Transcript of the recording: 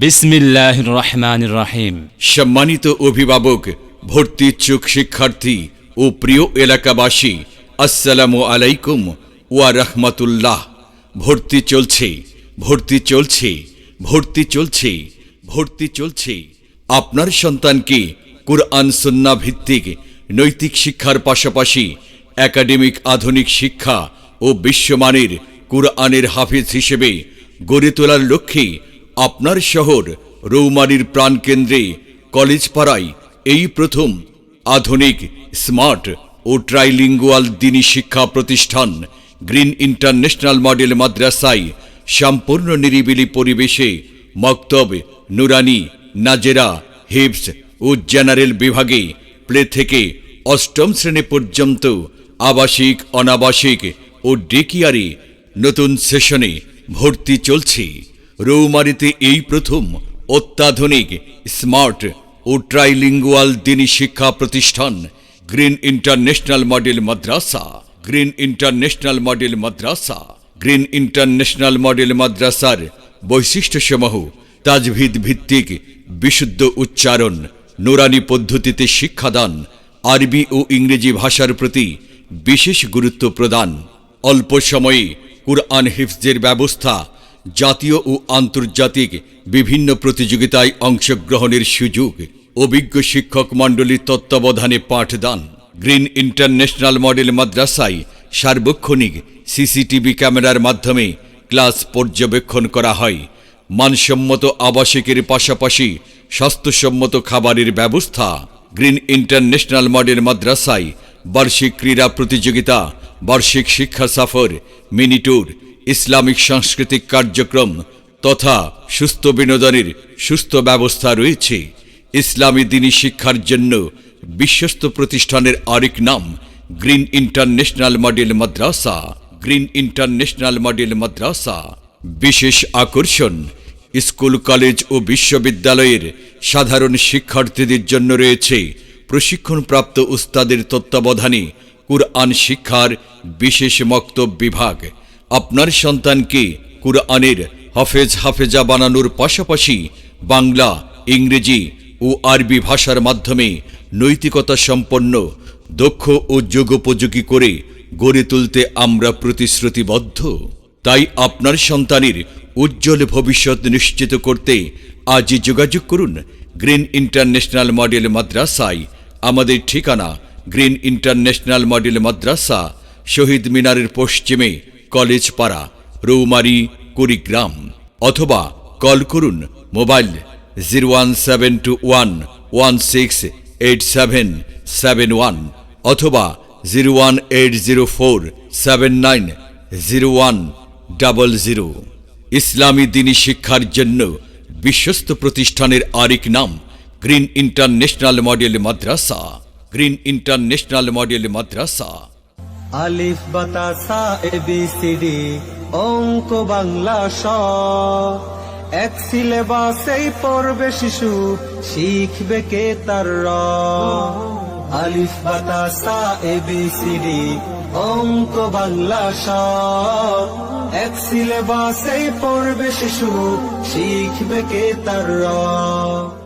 বিসমিল্লাহ রহমান রাহিম। সম্মানিত অভিভাবক, ভর্তি ইচ্ছুক শিক্ষার্থী ও প্রিয় এলাকাবাসী, আসসালামু আলাইকুম ওয়া রহমাতুল্লাহ। ভর্তি চলছে ভর্তি চলছে ভর্তি চলছে ভর্তি চলছে। আপনার সন্তানকে কুরআন সুন্না ভিত্তিক নৈতিক শিক্ষার পাশাপাশি একাডেমিক আধুনিক শিক্ষা ও বিশ্বমানের কুরআনের হাফিজ হিসেবে গড়ে তোলার লক্ষ্যে আপনার শহর রৌমারির প্রাণকেন্দ্রে, কলেজ পাড়ায় এই প্রথম আধুনিক, স্মার্ট ও ট্রাইলিঙ্গুয়াল দিনী শিক্ষা প্রতিষ্ঠান গ্রিন ইন্টারন্যাশনাল মডেল মাদ্রাসায় সম্পূর্ণ নিরিবিলি পরিবেশে মক্তব, নুরানি, নাজেরা হিপস ও জেনারেল বিভাগে প্লে থেকে অষ্টম শ্রেণি পর্যন্ত আবাসিক, অনাবাসিক ও ডেকিয়ারে নতুন সেশনে ভর্তি চলছে। রৌমারিতে এই প্রথম অত্যাধুনিক, স্মার্ট ও ট্রাইলিঙ্গুয়াল দিনী শিক্ষা প্রতিষ্ঠান, Green International Model Madrasa, Green International Model Madrasa, Green International Model মাদ্রাসার বৈশিষ্ট্যসমূহ তাজভিদ ভিত্তিক বিশুদ্ধ উচ্চারণ, নোরানি পদ্ধতিতে শিক্ষাদান, আরবি ও ইংরেজি ভাষার প্রতি বিশেষ গুরুত্ব প্রদান। অল্প সময়ে কুরআন হিফজের ব্যবস্থা জাতীয় ও আন্তর্জাতিক বিভিন্ন প্রতিযোগিতায় অংশগ্রহণের সুযোগ। অভিজ্ঞ শিক্ষক মণ্ডলীর তত্ত্বাবধানে পাঠদান। গ্রিন ইন্টারন্যাশনাল মডেল মাদ্রাসায় সার্বক্ষণিক সিসিটিভি ক্যামেরার মাধ্যমে ক্লাস পর্যবেক্ষণ করা হয়। মানসম্মত আবাসিকের পাশাপাশি স্বাস্থ্যসম্মত খাবারের ব্যবস্থা। গ্রিন ইন্টারন্যাশনাল মডেল মাদ্রাসায় বার্ষিক ক্রীড়া প্রতিযোগিতা, বার্ষিক শিক্ষা সফর, মিনি ট্যুর ইসলামিক সাংস্কৃতিক কার্যক্রম তথা সুস্থ বিনোদনের সুস্থ ব্যবস্থা রয়েছে। ইসলামী দিনী শিক্ষার জন্য বিশ্বস্ত প্রতিষ্ঠানের আরেক নাম Green International Model Madrasa. Green International Model Madrasa. বিশেষ আকর্ষণ, স্কুল, কলেজ ও বিশ্ববিদ্যালয়ের সাধারণ শিক্ষার্থীদের জন্য রয়েছে প্রশিক্ষণপ্রাপ্ত উস্তাদের তত্ত্বাবধানে কুরআন শিক্ষার বিশেষ মক্তব বিভাগ। আপনার সন্তানকে কুরআনের হাফেজ হাফেজা বানানোর পাশাপাশি বাংলা, ইংরেজি ও আরবি ভাষার মাধ্যমে নৈতিকতা সম্পন্ন, দক্ষ ও যোগোপযোগী করে গড়ে তুলতে আমরা প্রতিশ্রুতিবদ্ধ। তাই আপনার সন্তানের উজ্জ্বল ভবিষ্যৎ নিশ্চিত করতে আজই যোগাযোগ করুন গ্রিন ইন্টারন্যাশনাল মডেল মাদ্রাসায়। আমাদের ঠিকানা গ্রিন ইন্টারন্যাশনাল মডেল মাদ্রাসা, শহীদ মিনারের পশ্চিমে কলেজ পাড়া, রৌমারি, কুড়িগ্রাম অথবা কল করুন mobile zero one seven two one one six eight seven seven one অথবা zero one eight zero four seven nine zero one double zero. ইসলামী দিনী শিক্ষার জন্য বিশ্বস্ত প্রতিষ্ঠানের আরেক নাম, Green International Model Madrasa. Green International Model Madrasa. আলিফ বাতাসা ABCD অঙ্ক, বাংলা, স। এক সিলেবাসেই পড়বে শিশু, শিখবে কে তার র? আলিফ বাতাসা এবিসিডি অঙ্ক, বাংলা, স। এক সিলেবাসেই পড়বে শিশু, শিখবে কে তার